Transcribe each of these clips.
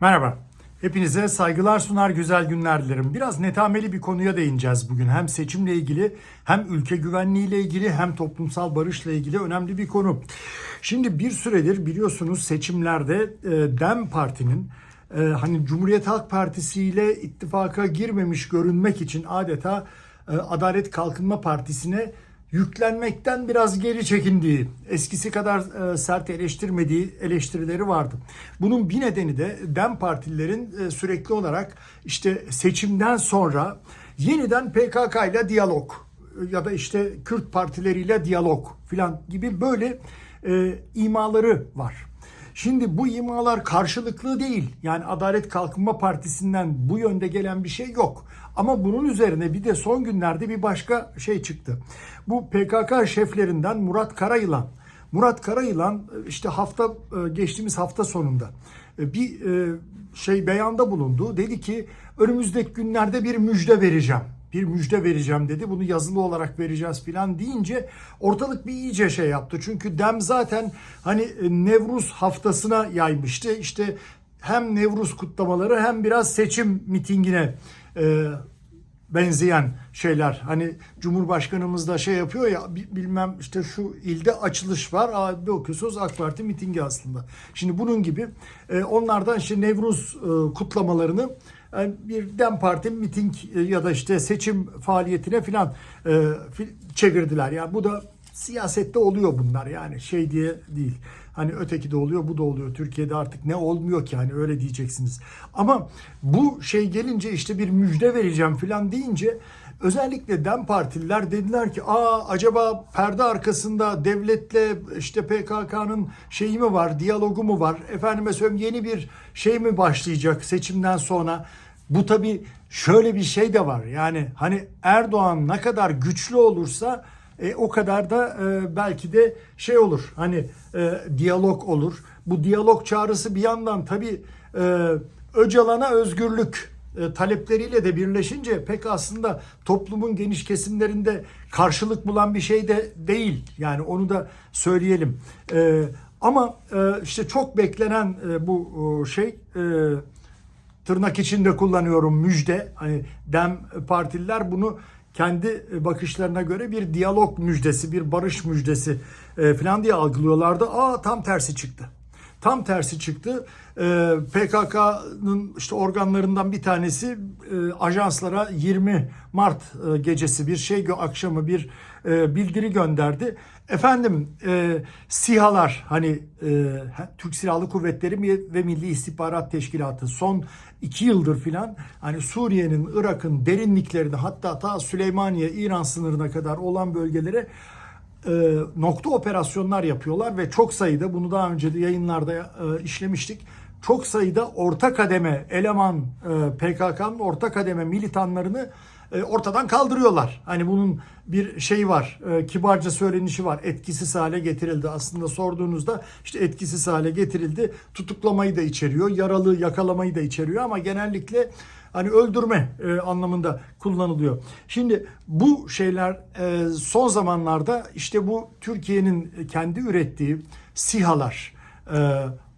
Merhaba. Hepinize saygılar sunar güzel günler dilerim. Biraz netameli bir konuya değineceğiz bugün. Hem seçimle ilgili hem ülke güvenliğiyle ilgili hem toplumsal barışla ilgili önemli bir konu. Şimdi bir süredir biliyorsunuz seçimlerde e, DEM Parti'nin e, hani Cumhuriyet Halk Partisi ile ittifaka girmemiş görünmek için adeta e, Adalet Kalkınma Partisi'ne yüklenmekten biraz geri çekindiği, eskisi kadar e, sert eleştirmediği eleştirileri vardı. Bunun bir nedeni de DEM partililerin e, sürekli olarak işte seçimden sonra yeniden PKK ile diyalog ya da işte Kürt partileriyle diyalog filan gibi böyle e, imaları var. Şimdi bu imalar karşılıklı değil. Yani Adalet Kalkınma Partisi'nden bu yönde gelen bir şey yok. Ama bunun üzerine bir de son günlerde bir başka şey çıktı. Bu PKK şeflerinden Murat Karayılan. Murat Karayılan işte hafta geçtiğimiz hafta sonunda bir şey beyanda bulundu. Dedi ki önümüzdeki günlerde bir müjde vereceğim bir müjde vereceğim dedi. Bunu yazılı olarak vereceğiz filan deyince ortalık bir iyice şey yaptı. Çünkü Dem zaten hani Nevruz haftasına yaymıştı. İşte hem Nevruz kutlamaları hem biraz seçim mitingine e, benzeyen şeyler. Hani Cumhurbaşkanımız da şey yapıyor ya bilmem işte şu ilde açılış var. Aa, bir okuyorsunuz AK Parti mitingi aslında. Şimdi bunun gibi e, onlardan işte Nevruz e, kutlamalarını bir Dem Parti miting ya da işte seçim faaliyetine filan e, çevirdiler. Yani bu da siyasette oluyor bunlar yani şey diye değil. Hani öteki de oluyor, bu da oluyor. Türkiye'de artık ne olmuyor ki hani öyle diyeceksiniz. Ama bu şey gelince işte bir müjde vereceğim filan deyince özellikle DEM partililer dediler ki aa acaba perde arkasında devletle işte PKK'nın şeyi mi var, diyalogu mu var? Efendime söyleyeyim yeni bir şey mi başlayacak seçimden sonra? Bu tabii şöyle bir şey de var. Yani hani Erdoğan ne kadar güçlü olursa e, o kadar da e, belki de şey olur. Hani e, diyalog olur. Bu diyalog çağrısı bir yandan tabii e, Öcalan'a özgürlük e, talepleriyle de birleşince pek aslında toplumun geniş kesimlerinde karşılık bulan bir şey de değil. Yani onu da söyleyelim. E, ama e, işte çok beklenen bu şey tırnak içinde kullanıyorum müjde. Hani dem partililer bunu kendi bakışlarına göre bir diyalog müjdesi, bir barış müjdesi falan diye algılıyorlardı. Aa tam tersi çıktı. Tam tersi çıktı. E, PKK'nın işte organlarından bir tanesi e, ajanslara 20 Mart e, gecesi bir şey akşamı bir e, bildiri gönderdi. Efendim e, SİHA'lar hani e, Türk Silahlı Kuvvetleri ve Milli İstihbarat Teşkilatı son iki yıldır filan hani Suriye'nin, Irak'ın derinliklerinde hatta ta Süleymaniye, İran sınırına kadar olan bölgelere e, nokta operasyonlar yapıyorlar ve çok sayıda bunu daha önce de yayınlarda e, işlemiştik. Çok sayıda orta kademe eleman e, PKK'nın orta kademe militanlarını ortadan kaldırıyorlar. Hani bunun bir şey var, e, kibarca söylenişi var. Etkisiz hale getirildi. Aslında sorduğunuzda işte etkisiz hale getirildi. Tutuklamayı da içeriyor, yaralı yakalamayı da içeriyor ama genellikle hani öldürme e, anlamında kullanılıyor. Şimdi bu şeyler son zamanlarda işte bu Türkiye'nin kendi ürettiği SİHA'lar,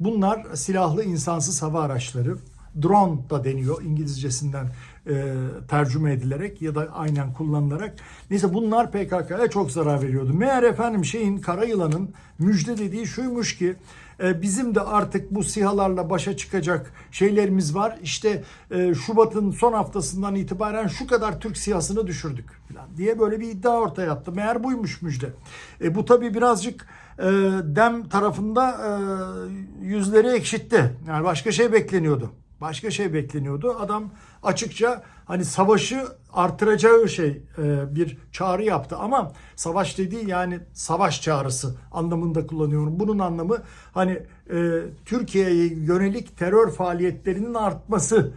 bunlar silahlı insansız hava araçları drone da deniyor İngilizcesinden e, tercüme edilerek ya da aynen kullanılarak. Neyse bunlar PKK'ya çok zarar veriyordu. Meğer efendim şeyin Karayılan'ın müjde dediği şuymuş ki e, bizim de artık bu sihalarla başa çıkacak şeylerimiz var. İşte e, Şubat'ın son haftasından itibaren şu kadar Türk siyasını düşürdük falan diye böyle bir iddia ortaya attı. Meğer buymuş müjde. E, bu tabii birazcık e, dem tarafında e, yüzleri ekşitti. Yani başka şey bekleniyordu. Başka şey bekleniyordu. Adam açıkça hani savaşı artıracağı şey e, bir çağrı yaptı ama savaş dediği yani savaş çağrısı anlamında kullanıyorum. Bunun anlamı hani e, Türkiye'ye yönelik terör faaliyetlerinin artması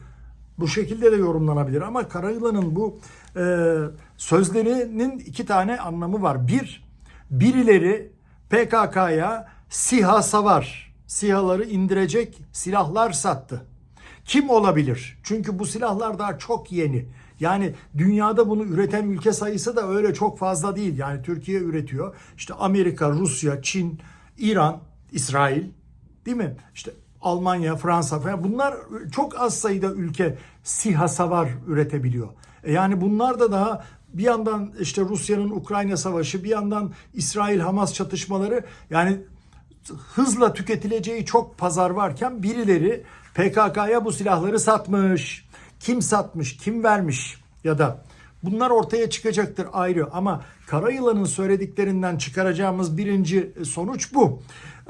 bu şekilde de yorumlanabilir ama Karayılan'ın bu e, sözlerinin iki tane anlamı var. Bir, birileri PKK'ya SİHA savar, SİHA'ları indirecek silahlar sattı. Kim olabilir? Çünkü bu silahlar daha çok yeni. Yani dünyada bunu üreten ülke sayısı da öyle çok fazla değil. Yani Türkiye üretiyor. İşte Amerika, Rusya, Çin, İran, İsrail değil mi? İşte Almanya, Fransa falan bunlar çok az sayıda ülke SİHA savar üretebiliyor. E Yani bunlar da daha bir yandan işte Rusya'nın Ukrayna savaşı, bir yandan İsrail-Hamas çatışmaları yani hızla tüketileceği çok pazar varken birileri PKK'ya bu silahları satmış. Kim satmış, kim vermiş ya da bunlar ortaya çıkacaktır ayrı ama Karayılan'ın söylediklerinden çıkaracağımız birinci sonuç bu.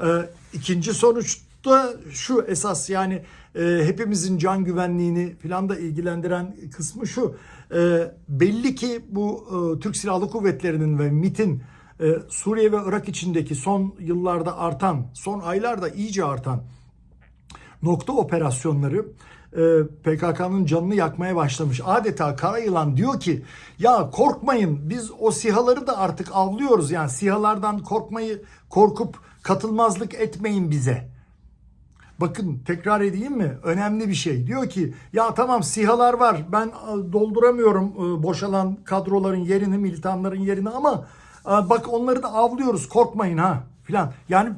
Ee, ikinci sonuç da şu esas yani e, hepimizin can güvenliğini falan da ilgilendiren kısmı şu. E, belli ki bu e, Türk Silahlı Kuvvetleri'nin ve MIT'in e, Suriye ve Irak içindeki son yıllarda artan, son aylarda iyice artan nokta operasyonları e, PKK'nın canını yakmaya başlamış. Adeta kara yılan diyor ki ya korkmayın biz o sihaları da artık avlıyoruz. Yani sihalardan korkmayı korkup katılmazlık etmeyin bize. Bakın tekrar edeyim mi? Önemli bir şey. Diyor ki ya tamam sihalar var. Ben e, dolduramıyorum e, boşalan kadroların yerini, militanların yerini ama bak onları da avlıyoruz. Korkmayın ha filan. Yani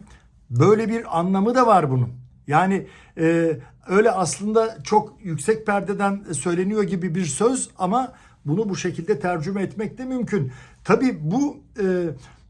böyle bir anlamı da var bunun. Yani e, öyle aslında çok yüksek perdeden söyleniyor gibi bir söz ama bunu bu şekilde tercüme etmek de mümkün. Tabii bu e,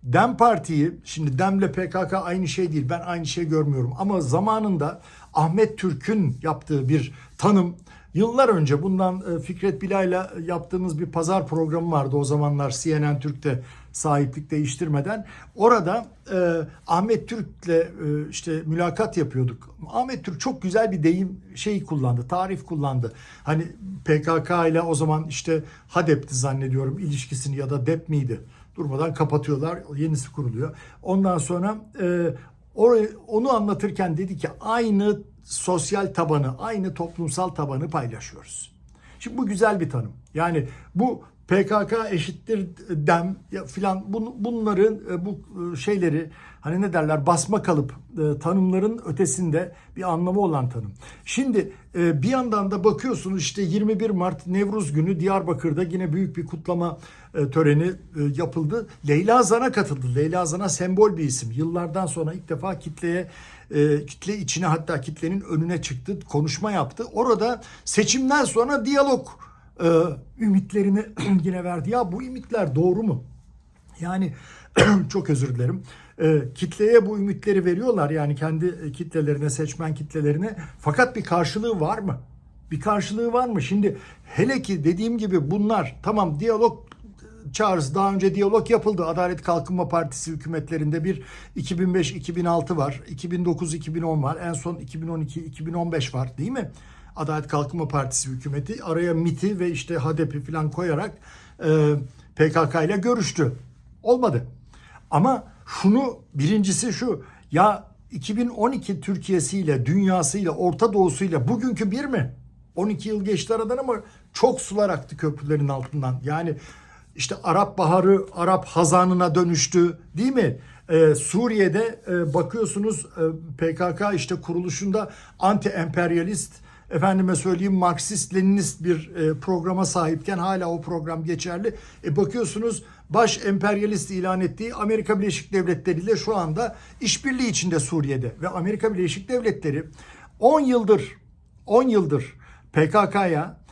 Dem Parti'yi, şimdi Dem'le PKK aynı şey değil, ben aynı şey görmüyorum. Ama zamanında Ahmet Türk'ün yaptığı bir tanım, yıllar önce bundan e, Fikret Bilay'la yaptığımız bir pazar programı vardı o zamanlar CNN Türk'te sahiplik değiştirmeden. Orada e, Ahmet Türk'le e, işte mülakat yapıyorduk. Ahmet Türk çok güzel bir deyim şey kullandı, tarif kullandı. Hani PKK ile o zaman işte HADEP'ti zannediyorum ilişkisini ya da DEP miydi? durmadan kapatıyorlar. Yenisi kuruluyor. Ondan sonra e, orayı, onu anlatırken dedi ki aynı sosyal tabanı, aynı toplumsal tabanı paylaşıyoruz. Şimdi bu güzel bir tanım. Yani bu PKK eşittir dem filan bun, bunların e, bu e, şeyleri hani ne derler basma kalıp e, tanımların ötesinde bir anlamı olan tanım. Şimdi bir yandan da bakıyorsunuz işte 21 Mart Nevruz günü Diyarbakır'da yine büyük bir kutlama töreni yapıldı. Leyla Zan'a katıldı. Leyla Zan'a sembol bir isim. Yıllardan sonra ilk defa kitleye kitle içine hatta kitlenin önüne çıktı, konuşma yaptı. Orada seçimden sonra diyalog e, ümitlerini yine verdi. Ya bu ümitler doğru mu? Yani çok özür dilerim. E, kitleye bu ümitleri veriyorlar yani kendi kitlelerine, seçmen kitlelerine. Fakat bir karşılığı var mı? Bir karşılığı var mı? Şimdi hele ki dediğim gibi bunlar tamam diyalog çağrısı daha önce diyalog yapıldı. Adalet Kalkınma Partisi hükümetlerinde bir 2005-2006 var. 2009-2010 var. En son 2012-2015 var değil mi? Adalet Kalkınma Partisi hükümeti araya MIT'i ve işte HADEP'i falan koyarak e, PKK ile görüştü. Olmadı. Ama şunu birincisi şu ya 2012 Türkiye'siyle, dünyasıyla, Orta Doğu'suyla bugünkü bir mi? 12 yıl geçti aradan ama çok sular aktı köprülerin altından. Yani işte Arap Baharı Arap Hazanına dönüştü değil mi? Ee, Suriye'de e, bakıyorsunuz e, PKK işte kuruluşunda anti emperyalist efendime söyleyeyim Marksist Leninist bir e, programa sahipken hala o program geçerli. E, bakıyorsunuz baş emperyalist ilan ettiği Amerika Birleşik Devletleri ile şu anda işbirliği içinde Suriye'de ve Amerika Birleşik Devletleri 10 yıldır 10 yıldır PKK'ya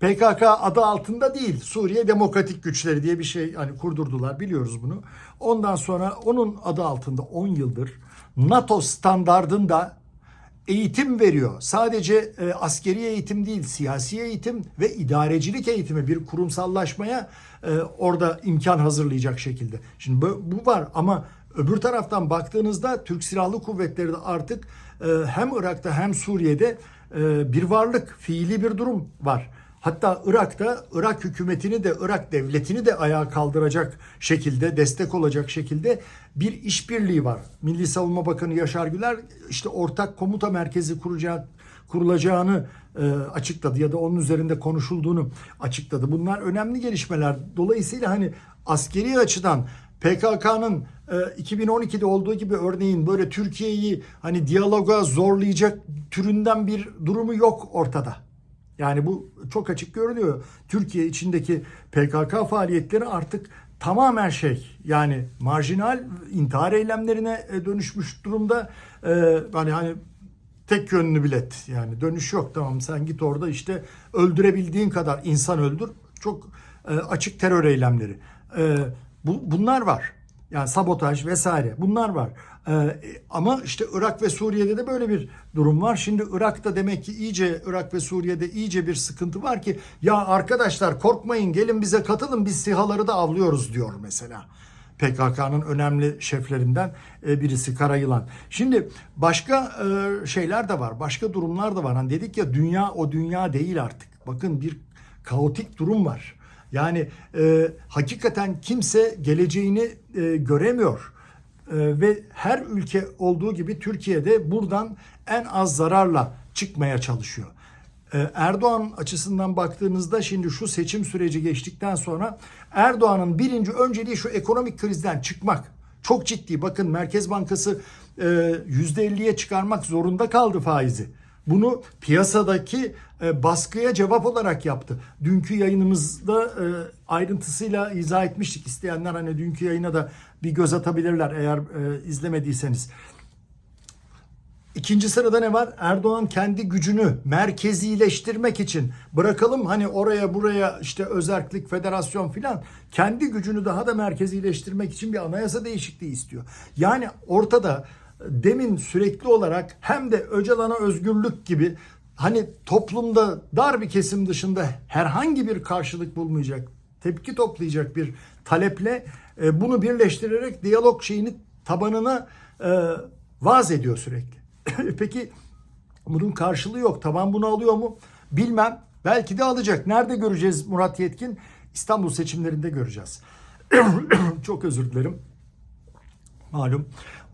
PKK adı altında değil Suriye Demokratik Güçleri diye bir şey hani kurdurdular biliyoruz bunu. Ondan sonra onun adı altında 10 yıldır NATO standardında eğitim veriyor. Sadece e, askeri eğitim değil, siyasi eğitim ve idarecilik eğitimi bir kurumsallaşmaya e, orada imkan hazırlayacak şekilde. Şimdi bu, bu var ama öbür taraftan baktığınızda Türk Silahlı Kuvvetleri de artık e, hem Irak'ta hem Suriye'de e, bir varlık, fiili bir durum var. Hatta Irak'ta Irak hükümetini de Irak devletini de ayağa kaldıracak şekilde, destek olacak şekilde bir işbirliği var. Milli Savunma Bakanı Yaşar Güler işte ortak komuta merkezi kuracak kurulacağını e, açıkladı ya da onun üzerinde konuşulduğunu açıkladı. Bunlar önemli gelişmeler. Dolayısıyla hani askeri açıdan PKK'nın e, 2012'de olduğu gibi örneğin böyle Türkiye'yi hani diyaloga zorlayacak türünden bir durumu yok ortada. Yani bu çok açık görünüyor. Türkiye içindeki PKK faaliyetleri artık tamamen şey yani marjinal intihar eylemlerine e, dönüşmüş durumda. Ee, hani hani tek yönlü bilet. Yani dönüş yok tamam sen git orada işte öldürebildiğin kadar insan öldür. Çok e, açık terör eylemleri. E, bu, bunlar var. Yani sabotaj vesaire bunlar var. Ee, ama işte Irak ve Suriye'de de böyle bir durum var. Şimdi Irak'ta demek ki iyice Irak ve Suriye'de iyice bir sıkıntı var ki ya arkadaşlar korkmayın gelin bize katılın biz sihaları da avlıyoruz diyor mesela. PKK'nın önemli şeflerinden e, birisi Karayılan. Şimdi başka e, şeyler de var. Başka durumlar da var. Hani dedik ya dünya o dünya değil artık. Bakın bir kaotik durum var. Yani e, hakikaten kimse geleceğini e, göremiyor. E, ve her ülke olduğu gibi Türkiye'de buradan en az zararla çıkmaya çalışıyor. E, Erdoğan açısından baktığınızda şimdi şu seçim süreci geçtikten sonra Erdoğan'ın birinci önceliği şu ekonomik krizden çıkmak. Çok ciddi. Bakın Merkez Bankası e, %50'ye çıkarmak zorunda kaldı faizi. Bunu piyasadaki e, baskıya cevap olarak yaptı. Dünkü yayınımızda e, ayrıntısıyla izah etmiştik. İsteyenler hani dünkü yayına da bir göz atabilirler eğer e, izlemediyseniz. İkinci sırada ne var? Erdoğan kendi gücünü merkezileştirmek için bırakalım hani oraya buraya işte özerklik, federasyon filan kendi gücünü daha da merkezileştirmek için bir anayasa değişikliği istiyor. Yani ortada demin sürekli olarak hem de Öcalan'a özgürlük gibi hani toplumda dar bir kesim dışında herhangi bir karşılık bulmayacak, tepki toplayacak bir taleple e, bunu birleştirerek diyalog şeyini tabanına e, vaz ediyor sürekli. Peki bunun karşılığı yok. Taban bunu alıyor mu? Bilmem. Belki de alacak. Nerede göreceğiz Murat Yetkin? İstanbul seçimlerinde göreceğiz. Çok özür dilerim. Malum.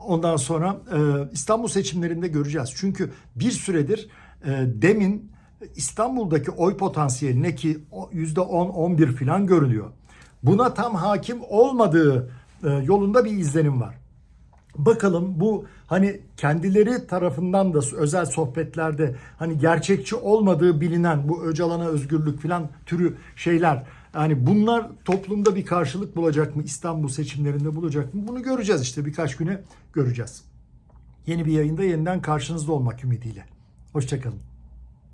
Ondan sonra e, İstanbul seçimlerinde göreceğiz. Çünkü bir süredir e, demin İstanbul'daki oy potansiyeline ki %10-11 falan görünüyor. Buna tam hakim olmadığı e, yolunda bir izlenim var. Bakalım bu hani kendileri tarafından da özel sohbetlerde hani gerçekçi olmadığı bilinen bu Öcalan'a özgürlük falan türü şeyler yani bunlar toplumda bir karşılık bulacak mı? İstanbul seçimlerinde bulacak mı? Bunu göreceğiz işte birkaç güne göreceğiz. Yeni bir yayında yeniden karşınızda olmak ümidiyle. Hoşçakalın.